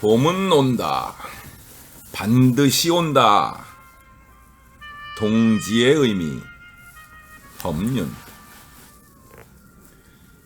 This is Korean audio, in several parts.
봄은 온다. 반드시 온다. 동지의 의미. 법륜.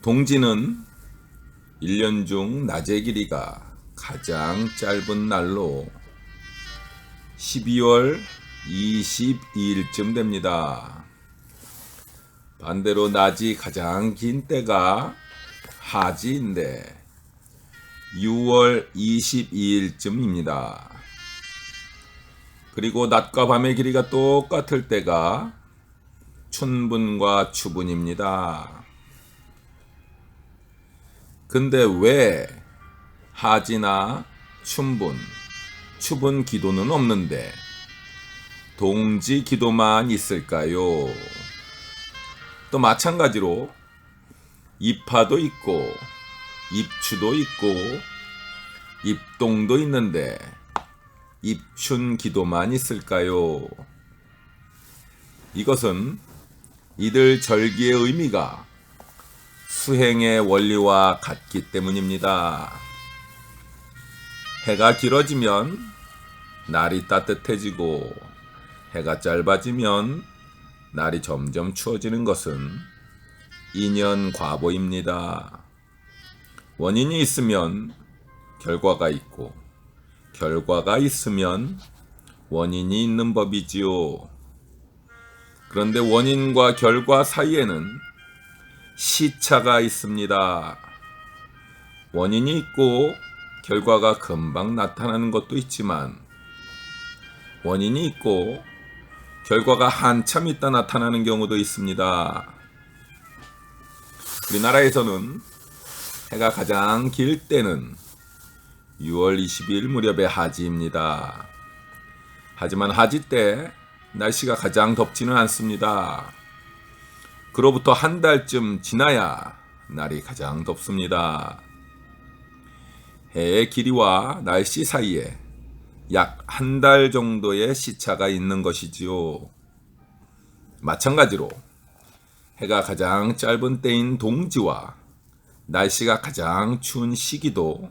동지는 1년 중 낮의 길이가 가장 짧은 날로 12월 22일쯤 됩니다. 반대로 낮이 가장 긴 때가 하지인데 6월 22일쯤입니다. 그리고 낮과 밤의 길이가 똑같을 때가 춘분과 추분입니다. 근데 왜 하지나 춘분, 추분 기도는 없는데 동지 기도만 있을까요? 또 마찬가지로 입하도 있고 입추도 있고 입동도 있는데 입춘 기도만 있을까요? 이것은 이들 절기의 의미가 수행의 원리와 같기 때문입니다. 해가 길어지면 날이 따뜻해지고 해가 짧아지면 날이 점점 추워지는 것은 인연 과보입니다. 원인이 있으면 결과가 있고 결과가 있으면 원인이 있는 법이지요. 그런데 원인과 결과 사이에는 시차가 있습니다. 원인이 있고 결과가 금방 나타나는 것도 있지만 원인이 있고 결과가 한참 있다 나타나는 경우도 있습니다. 우리나라에서는 해가 가장 길 때는 6월 20일 무렵의 하지입니다. 하지만 하지 때 날씨가 가장 덥지는 않습니다. 그로부터 한 달쯤 지나야 날이 가장 덥습니다. 해의 길이와 날씨 사이에 약 한 달 정도의 시차가 있는 것이지요. 마찬가지로 해가 가장 짧은 때인 동지와 날씨가 가장 추운 시기도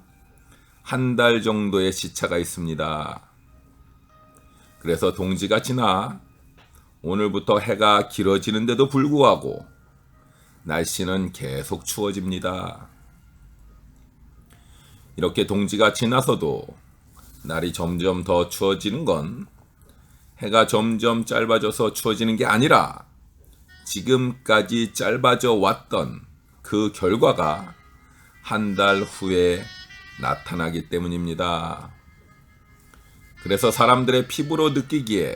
한 달 정도의 시차가 있습니다. 그래서 동지가 지나 오늘부터 해가 길어지는데도 불구하고 날씨는 계속 추워집니다. 이렇게 동지가 지나서도 날이 점점 더 추워지는 건 해가 점점 짧아져서 추워지는 게 아니라 지금까지 짧아져 왔던 그 결과가 한 달 후에 나타나기 때문입니다. 그래서 사람들의 피부로 느끼기에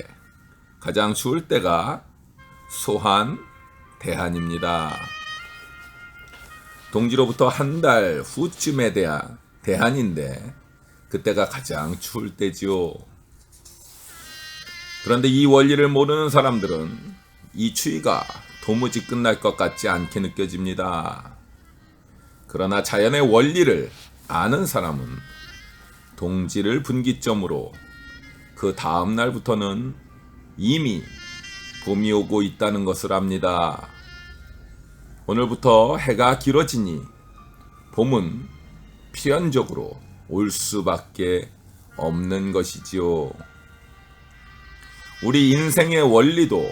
가장 추울 때가 소한, 대한입니다. 동지로부터 한 달 후쯤에 대한 대한인데 그때가 가장 추울 때지요. 그런데 이 원리를 모르는 사람들은 이 추위가 도무지 끝날 것 같지 않게 느껴집니다. 그러나 자연의 원리를 아는 사람은 동지를 분기점으로 그 다음 날부터는 이미 봄이 오고 있다는 것을 압니다. 오늘부터 해가 길어지니 봄은 필연적으로 올 수밖에 없는 것이지요. 우리 인생의 원리도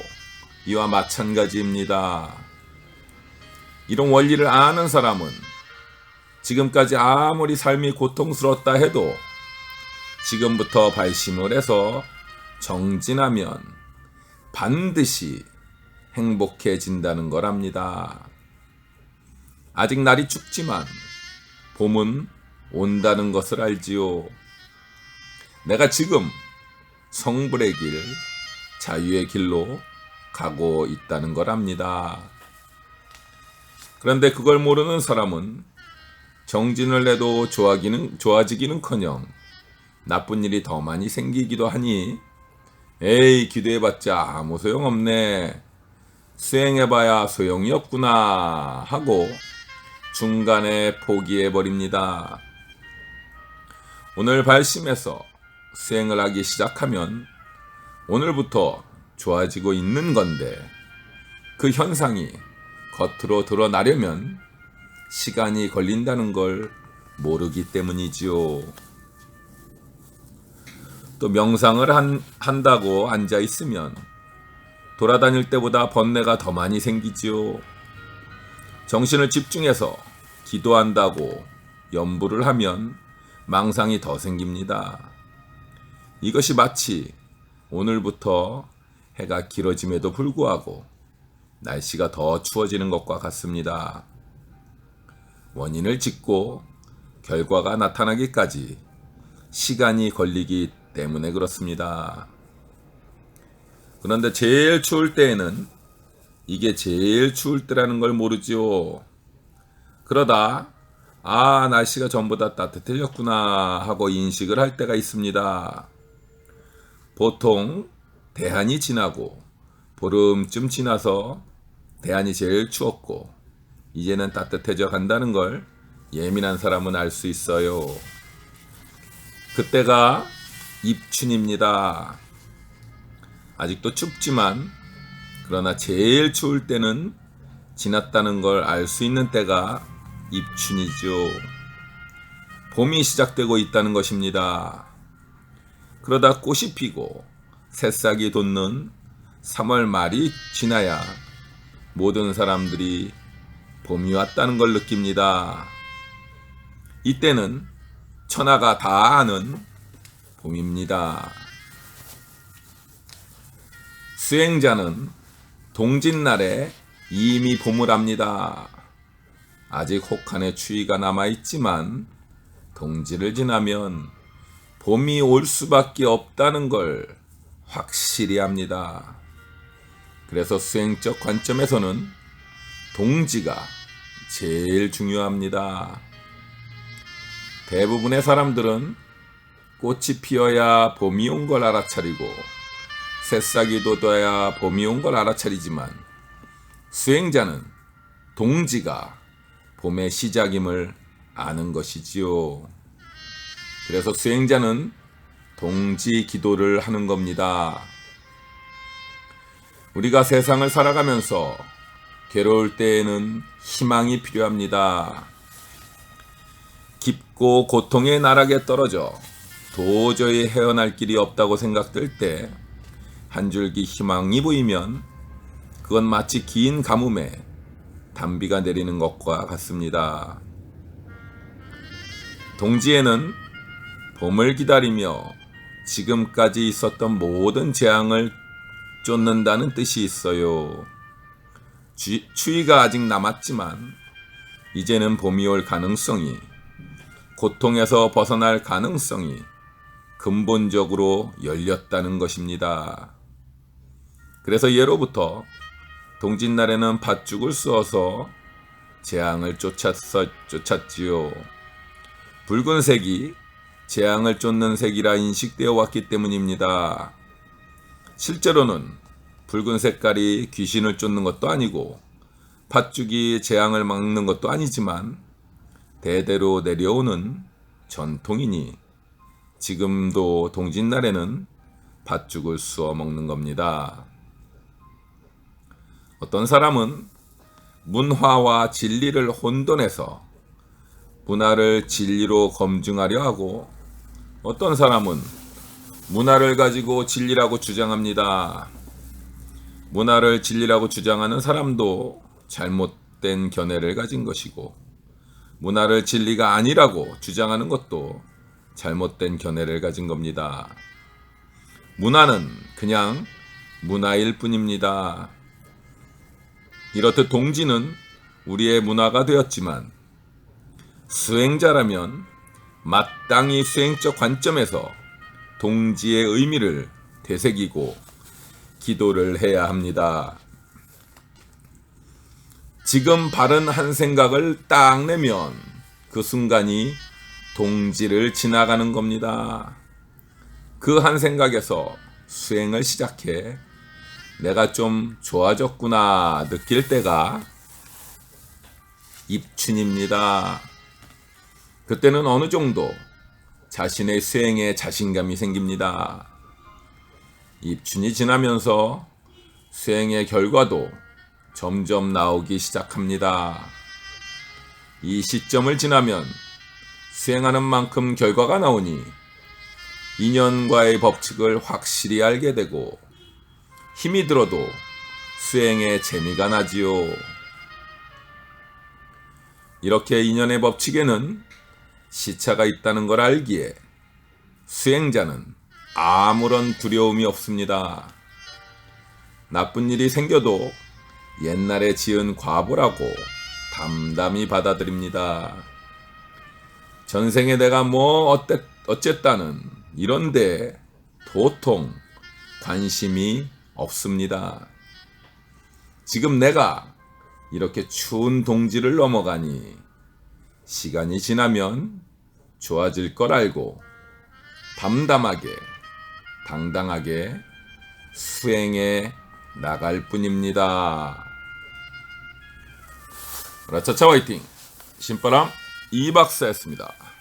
이와 마찬가지입니다. 이런 원리를 아는 사람은 지금까지 아무리 삶이 고통스럽다 해도 지금부터 발심을 해서 정진하면 반드시 행복해진다는 거랍니다. 아직 날이 춥지만 봄은 온다는 것을 알지요. 내가 지금 성불의 길, 자유의 길로 가고 있다는 거랍니다. 그런데 그걸 모르는 사람은 정진을 해도 좋아지기는, 좋아지기는 커녕 나쁜 일이 더 많이 생기기도 하니 에이 기도해봤자 아무 소용없네 수행해봐야 소용이 없구나 하고 중간에 포기해버립니다. 오늘 발심해서 수행을 하기 시작하면 오늘부터 좋아지고 있는 건데 그 현상이 겉으로 드러나려면 시간이 걸린다는 걸 모르기 때문이지요. 또 명상을 한, 한다고 앉아 있으면 돌아다닐 때보다 번뇌가 더 많이 생기지요. 정신을 집중해서 기도한다고 염불을 하면 망상이 더 생깁니다. 이것이 마치 오늘부터 해가 길어짐에도 불구하고 날씨가 더 추워지는 것과 같습니다. 원인을 짓고 결과가 나타나기까지 시간이 걸리기 때문에 그렇습니다. 그런데 제일 추울 때에는 이게 제일 추울 때라는 걸 모르지요. 그러다 아 날씨가 전보다 따뜻해졌구나 하고 인식을 할 때가 있습니다. 보통 대한이 지나고 보름쯤 지나서 대한이 제일 추웠고 이제는 따뜻해져 간다는 걸 예민한 사람은 알 수 있어요. 그때가 입춘입니다. 아직도 춥지만 그러나 제일 추울 때는 지났다는 걸 알 수 있는 때가 입춘이죠. 봄이 시작되고 있다는 것입니다. 그러다 꽃이 피고 새싹이 돋는 3월 말이 지나야 모든 사람들이 봄이 왔다는 걸 느낍니다. 이때는 천하가 다 아는 봄입니다. 수행자는 동짓날에 이미 봄을 합니다. 아직 혹한의 추위가 남아있지만 동지를 지나면 봄이 올 수밖에 없다는 걸 확실히 합니다. 그래서 수행적 관점에서는 동지가 제일 중요합니다. 대부분의 사람들은 꽃이 피어야 봄이 온 걸 알아차리고 새싹이 돋아야 봄이 온 걸 알아차리지만 수행자는 동지가 봄의 시작임을 아는 것이지요. 그래서 수행자는 동지 기도를 하는 겁니다. 우리가 세상을 살아가면서 괴로울 때에는 희망이 필요합니다. 깊고 고통의 나락에 떨어져 도저히 헤어날 길이 없다고 생각될 때 한 줄기 희망이 보이면 그건 마치 긴 가뭄에 단비가 내리는 것과 같습니다. 동지에는 봄을 기다리며 지금까지 있었던 모든 재앙을 쫓는다는 뜻이 있어요. 주, 추위가 아직 남았지만 이제는 봄이 올 가능성이 고통에서 벗어날 가능성이 근본적으로 열렸다는 것입니다. 그래서 예로부터 동짓날에는 팥죽을 쑤어서 재앙을 쫓았어, 쫓았지요. 붉은색이 재앙을 쫓는 색이라 인식되어 왔기 때문입니다. 실제로는 붉은 색깔이 귀신을 쫓는 것도 아니고 팥죽이 재앙을 막는 것도 아니지만 대대로 내려오는 전통이니 지금도 동짓날에는 팥죽을 쑤어 먹는 겁니다. 어떤 사람은 문화와 진리를 혼돈해서 문화를 진리로 검증하려 하고 어떤 사람은 문화를 가지고 진리라고 주장합니다. 문화를 진리라고 주장하는 사람도 잘못된 견해를 가진 것이고 문화를 진리가 아니라고 주장하는 것도 잘못된 견해를 가진 겁니다. 문화는 그냥 문화일 뿐입니다. 이렇듯 동지는 우리의 문화가 되었지만 수행자라면 마땅히 수행적 관점에서 동지의 의미를 되새기고 기도를 해야 합니다. 지금 바른 한 생각을 딱 내면 그 순간이 동지를 지나가는 겁니다. 그 한 생각에서 수행을 시작해 내가 좀 좋아졌구나 느낄 때가 입춘입니다. 그때는 어느 정도 자신의 수행에 자신감이 생깁니다. 입춘이 지나면서 수행의 결과도 점점 나오기 시작합니다. 이 시점을 지나면 수행하는 만큼 결과가 나오니 인연과의 법칙을 확실히 알게 되고 힘이 들어도 수행에 재미가 나지요. 이렇게 인연의 법칙에는 시차가 있다는 걸 알기에 수행자는 아무런 두려움이 없습니다. 나쁜 일이 생겨도 옛날에 지은 과보라고 담담히 받아들입니다. 전생에 내가 뭐 어땠, 어쨌다는 이런데 도통 관심이 없습니다. 지금 내가 이렇게 추운 동지를 넘어가니 시간이 지나면 좋아질 걸 알고 담담하게 당당하게 수행해 나갈 뿐입니다. 라차차 화이팅! 신바람 이박사였습니다.